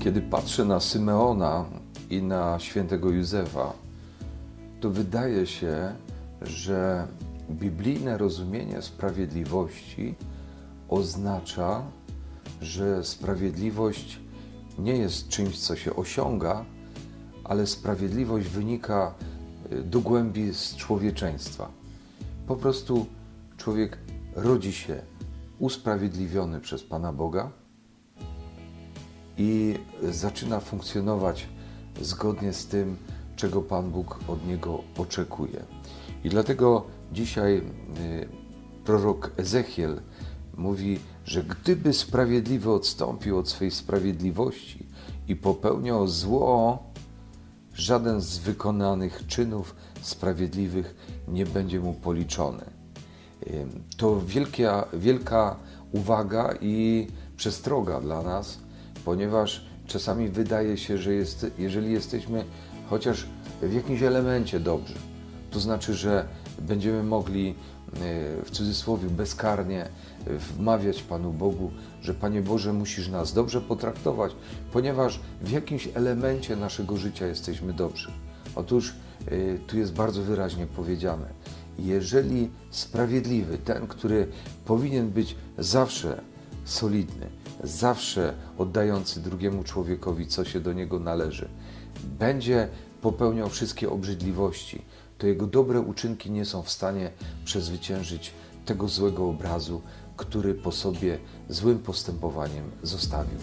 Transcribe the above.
Kiedy patrzę na Symeona i na świętego Józefa, to wydaje się, że biblijne rozumienie sprawiedliwości oznacza, że sprawiedliwość nie jest czymś, co się osiąga, ale sprawiedliwość wynika y, do głębi z człowieczeństwa. Po prostu człowiek rodzi się usprawiedliwiony przez Pana Boga i zaczyna funkcjonować zgodnie z tym, czego Pan Bóg od niego oczekuje. I dlatego dzisiaj y, prorok Ezechiel mówi, że gdyby sprawiedliwy odstąpił od swej sprawiedliwości i popełniał zło, żaden z wykonanych czynów sprawiedliwych nie będzie mu policzony. To wielka, wielka uwaga i przestroga dla nas, ponieważ czasami wydaje się, że jest, jeżeli jesteśmy chociaż w jakimś elemencie dobrzy, to znaczy, że będziemy mogli e, w cudzysłowie bezkarnie e, wmawiać Panu Bogu, że Panie Boże, musisz nas dobrze potraktować, ponieważ w jakimś elemencie naszego życia jesteśmy dobrzy. Otóż e, tu jest bardzo wyraźnie powiedziane: jeżeli sprawiedliwy, ten, który powinien być zawsze solidny, zawsze oddający drugiemu człowiekowi, co się do niego należy, będzie popełniał wszystkie obrzydliwości, to jego dobre uczynki nie są w stanie przezwyciężyć tego złego obrazu, który po sobie złym postępowaniem zostawił.